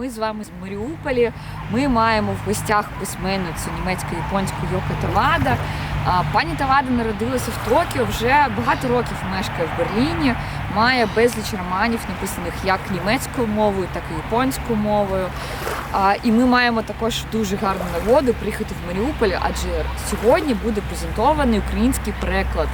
Ми з вами з Маріуполі. Ми маємо в гостях письменницю німецько-японську Йоко Тавада. Пані Тавада народилася в Токіо, вже багато років мешкає в Берліні, має безліч романів, написаних як німецькою мовою, так і японською мовою. А, І ми маємо також дуже гарну нагоду приїхати в Маріуполь, адже сьогодні буде презентований український переклад,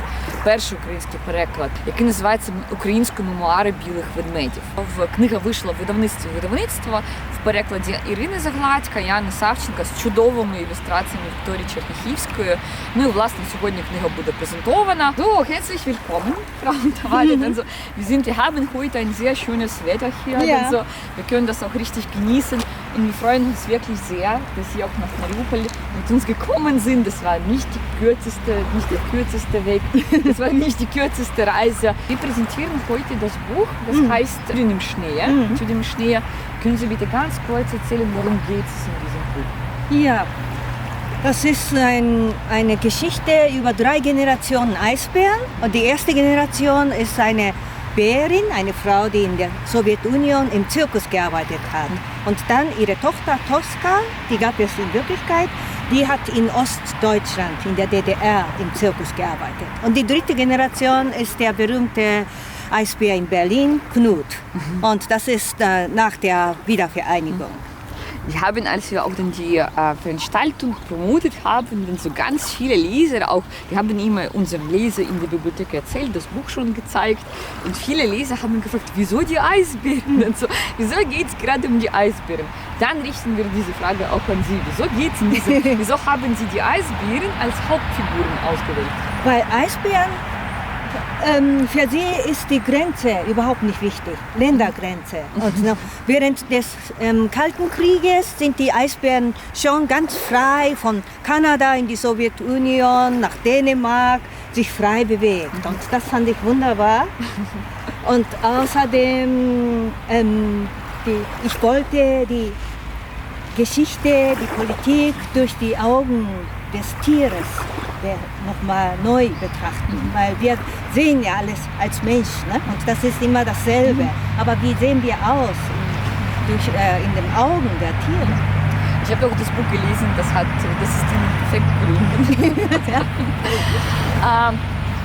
перший український переклад, який називається Українські мемуари білих ведмедів. В книга вийшла в видавництві видавництва в перекладі Ірини Загладька, Яни Савченка з чудовими ілюстраціями Вікторії Черніхівської. Ну і власне сьогодні книга буде презентована. So, herzlich willkommen, Frau Tavalden. Wir sind, wir haben heute ein sehr schönes Wetter hier. Ja. Also, wir können das auch richtig genießen. Und wir freuen uns wirklich sehr, dass Sie auch nach Mariupol mit uns gekommen sind. Das war nicht die kürzeste, nicht der kürzeste Weg. Das war nicht die kürzeste Reise. Wir präsentieren heute das Buch, das heißt Zu dem Schnee. Zu dem Schnee. Können Sie bitte ganz kurz erzählen, worum geht es in diesem Buch? Ja, das ist ein, eine Geschichte über drei Generationen Eisbären. Und die erste Generation ist eine Bärin, eine Frau, die in der Sowjetunion im Zirkus gearbeitet hat. Und dann ihre Tochter Tosca, die gab es in Wirklichkeit, die hat in Ostdeutschland, in der DDR, im Zirkus gearbeitet. Und die dritte Generation ist der berühmte Eisbär in Berlin, Knut. Und das ist äh, nach der Wiedervereinigung. Wir haben, als wir auch dann die äh, Veranstaltung promotet haben, dann so ganz viele Leser auch, wir haben immer unserem Leser in der Bibliothek erzählt, das Buch schon gezeigt und viele Leser haben gefragt, wieso die Eisbären und so, wieso geht es gerade um die Eisbären? Dann richten wir diese Frage auch an Sie, wieso geht's in diese, wieso haben Sie die Eisbären als Hauptfiguren ausgewählt? Weil Eisbären, ähm, für sie ist die Grenze überhaupt nicht wichtig, Ländergrenze. Und noch während des ähm, Kalten Krieges sind die Eisbären schon ganz frei von Kanada in die Sowjetunion, nach Dänemark, sich frei bewegt. Und das fand ich wunderbar. Und außerdem, ähm, die, ich wollte die Geschichte, die Politik durch die Augen des Tieres nochmal neu betrachten, weil wir sehen ja alles als Mensch ne? und das ist immer dasselbe. Aber wie sehen wir aus in, durch, äh, in den Augen der Tiere? Ich habe auch das Buch gelesen, das hat, das ist die perfekte Gründe. ähm,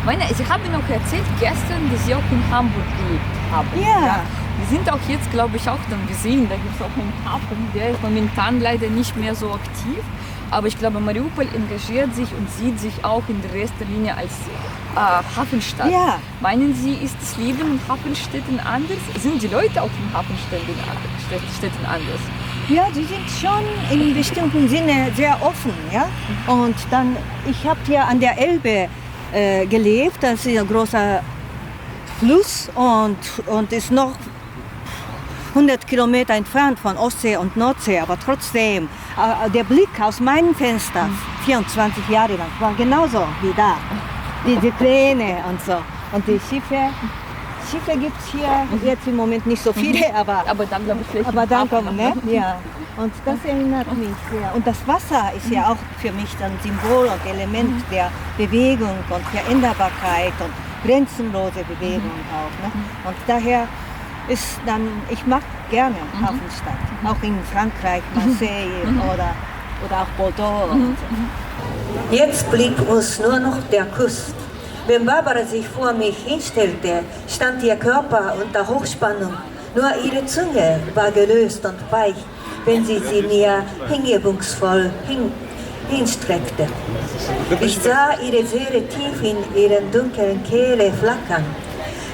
meine, Sie haben noch erzählt gestern, dass Sie auch in Hamburg gelebt haben. Ja. Wir sind auch jetzt, glaube ich, auch dann gesehen, da gibt es auch einen Hafen, der ist momentan leider nicht mehr so aktiv. Aber ich glaube, Mariupol engagiert sich und sieht sich auch in der erster Linie als äh, Hafenstadt. Ja. Meinen Sie, ist das Leben in Hafenstädten anders? Sind die Leute auch in Hafenstädten Städten anders? Ja, sie sind schon in bestimmten Sinne sehr offen. Ja? Und dann, ich habe hier an der Elbe äh, gelebt, das ist ein großer Fluss und, und ist noch 100 Kilometer entfernt von Ostsee und Nordsee, aber trotzdem, äh, der Blick aus meinem Fenster, 24 Jahre lang, war genauso wie da. Diese Pläne und so. Und die Schiffe, Schiffe gibt es hier jetzt im Moment nicht so viele, aber Aber dann, glaube ich, aber dann kommen, ne? Ja. Und das erinnert mich sehr. Und das Wasser ist ja auch für mich ein Symbol und Element der Bewegung und Veränderbarkeit und grenzenlose Bewegung auch. Ne? Und daher ist dann, ich mag gerne Hafenstadt. Auch in Frankreich, Marseille oder, oder auch Bordeaux. Und so. Jetzt blieb uns nur noch der Kuss. Wenn Barbara sich vor mich hinstellte, stand ihr Körper unter Hochspannung. Nur ihre Zunge war gelöst und weich, wenn sie sie mir hingebungsvoll hin, hinstreckte. Ich sah ihre Seele tief in ihren dunklen Kehle flackern.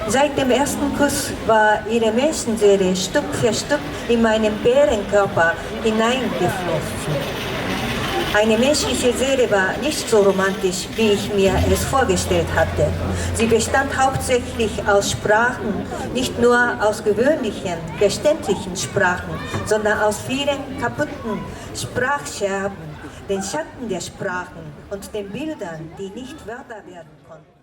Seit dem ersten Kuss war ihre Menschenseele Stück für Stück in meinen Bärenkörper hineingeflossen. Eine menschliche Seele war nicht so romantisch, wie ich mir es vorgestellt hatte. Sie bestand hauptsächlich aus Sprachen, nicht nur aus gewöhnlichen, verständlichen Sprachen, sondern aus vielen kaputten Sprachscherben, den Schatten der Sprachen und den Bildern, die nicht Wörter werden konnten.